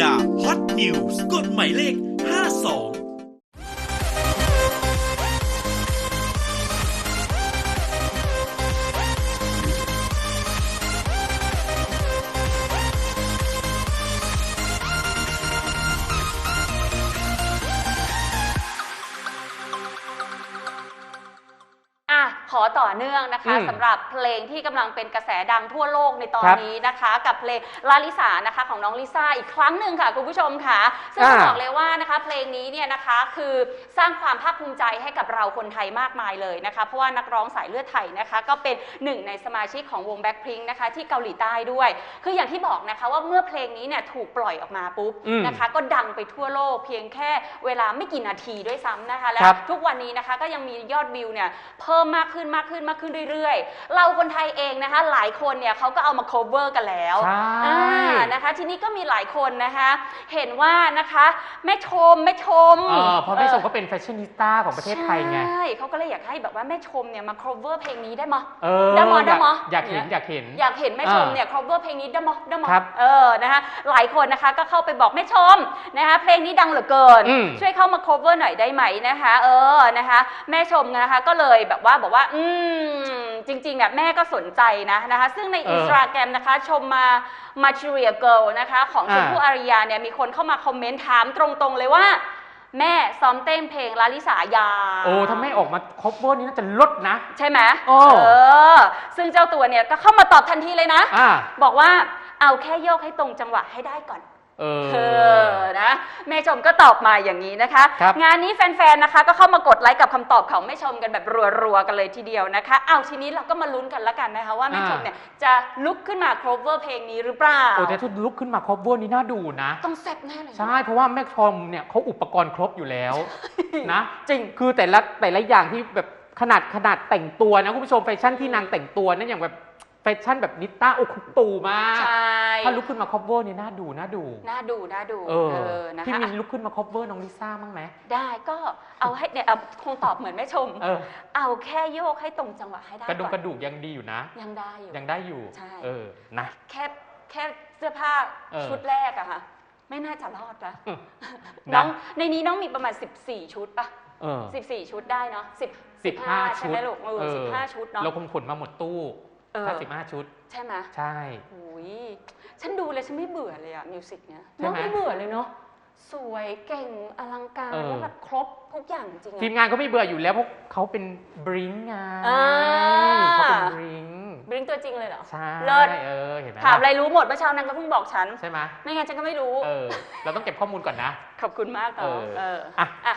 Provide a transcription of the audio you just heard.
ยาฮอตนิวส์กฎหมายเลข 52 ขอต่อเนื่องนะคะอืมสำหรับเพลงที่กำลังเป็นกระแสดังทั่วโลกในตอนครับนี้นะคะ กับเพลงลาลิสานะคะของน้องลิซ่าอีกครั้งหนึ่งค่ะคุณผู้ชมค่ะ ซึ่งต้องอ่า บอกเลยว่านะคะเพลงนี้เนี่ยนะคะคือสร้างความภาคภูมิใจให้กับเราคนไทยมากมายเลยนะคะเพราะว่านักร้องสายเลือดไทยนะคะ ก็เป็นหนึ่งในสมาชิกของวงแบ็คพิงนะคะที่เกาหลีใต้ด้วย คืออย่างที่บอกนะคะว่าเมื่อเพลงนี้เนี่ยถูกปล่อยออกมาปุ๊บอืมนะคะ ก็ดังไปทั่วโลกเพียงแค่เวลาไม่กี่นาทีด้วยซ้ำนะคะและครับทุกวันนี้นะคะก็ยังมียอดวิวเนี่ยเพิ่มมากขึ้นมากขึ้นมากขึ้นเรื่อยๆ เราคนไทยเองนะคะ หลายคนเนี่ยเขาก็เอามา cover กันแล้วใช่อ่านะคะ ทีนี้ก็มีหลายคนนะคะ เห็นว่านะคะแม่ชมแม่ชมเออเพราะแม่ชมก็เป็นแฟชั่นนิสต้าของประเทศไทยไงใช่เขาก็เลยอยากให้แบบว่าแม่ชมเนี่ยมา cover เพลงนี้ได้มะเออได้มออยากได้มออยากเห็นอยากเห็นอยากเห็นแม่ชมเนี่ย cover เพลงนี้ได้มอได้มอครับเออนะคะหลายคนนะคะก็เข้าไปบอกแม่ชมนะคะเพลงนี้ดังเหลือเกินอืมช่วยเข้ามา cover หน่อยได้ไหมนะคะ เออนะคะ แม่ชมนะคะก็เลยแบบว่าบอกว่าอืมจริงๆเนี่ยแม่ก็สนใจนะนะคะ ซึ่งในเอออินสตาแกรมนะคะชมมา Material Girl นะคะ ของชมอ่าพู่อารยาเนี่ยมีคนเข้ามาคอมเมนต์ถามตรงๆเลยว่า แม่ซ้อมเต้นเพลงลาลิสายา โอ้ถ้าไม่ออกมาครบเวอร์นี้น่าจะลดนะ ใช่ไหมโอ้ เออ ซึ่งเจ้าตัวเนี่ยก็เข้ามาตอบทันทีเลยนะ อ่า บอกว่าเอาแค่โยกให้ตรงจังหวะให้ได้ก่อน เอเอออนะ แม่ชมก็ตอบมาอย่างนี้นะคะ ครับงานนี้แฟนๆนะคะ ก็เข้ามากดไลค์กับคำตอบของแม่ชมกันแบบรัวๆกันเลยทีเดียวนะคะเอาทีนี้เราก็มาลุ้นกันละกันนะคะ ว่าแม่ชมเนี่ยจะลุกขึ้นมา cover เพลงนี้หรือเปล่าโอ้แต่ถ้าลุกขึ้นมาครบเวอร์นี้น่าดูนะ ต้องแซ่บแน่เลยนะใช่ เพราะว่าแม่ชมเนี่ยเขาอุปกรณ์ครบอยู่แล้วนะ จริง คือแต่ละแต่ละอย่างที่แบบขนาดขนาดแต่งตัวนะคุณผู้ชมแฟชั่นที่นางแต่งตัวนั่นอย่างแบบ แฟชั่นแบบนิต้าโอ้คุกตูมาก ใช่ถ้าลุกขึ้นมาครบเวอร์นี่น่าดูน่าดู น่าดูน่าดูเออนะพี่คะมินลุกขึ้นมาครบเวอร์น้องลิซ่ามั้างไหม ได้ก็เอาให้เนี่ยเอาคงตอบเหมือนแม่ชม เออ เอาแค่โยกให้ตรงจังหวะให้ได้กระดูกก่กอนระดูกยังดีอยู่นะ ยังได้อยู่ยังได้อยู่ใช่เออนะแค่แค่เสื้อผ้าเออชุดแรกอะค่ะไม่น่าจะรอดนะนะน้องในนี้น้องมีประมาณ 14 ชุดปะเออ14ชุดได้เนาะ10สิบห้าใช่ชุไหดมลูกเออเออสิบห้าชุดเนาะเราคงขนมาหมดตู้ เออถ้าสิบห้าชุด ใช่ไหมใช่อุ้ยฉันดูเลยฉันไม่เบื่อเลยอะมิวสิกเนี้ยใช่น้องไหมไม่เบื่อเลยเนาะสวยเก่งอลังการเออแล้วแบบครบทุกอย่างจริงทีมอะงานก็ไม่เบื่ออยู่แล้วเพราะเขาเป็นบริงไงอ่าเขาเป็นบริงบริงตัวจริงเลยเหรอใช่เลิศเออเห็นไหมถามอะไรล่ะรู้หมดเมื่อเช้านางก็เพิ่งบอกฉันใช่ไหมไม่งั้นฉันก็ไม่รู้เออเราต้องเก็บข้อมูลก่อนนะ ขอบคุณมากต่อเออเอออะอะ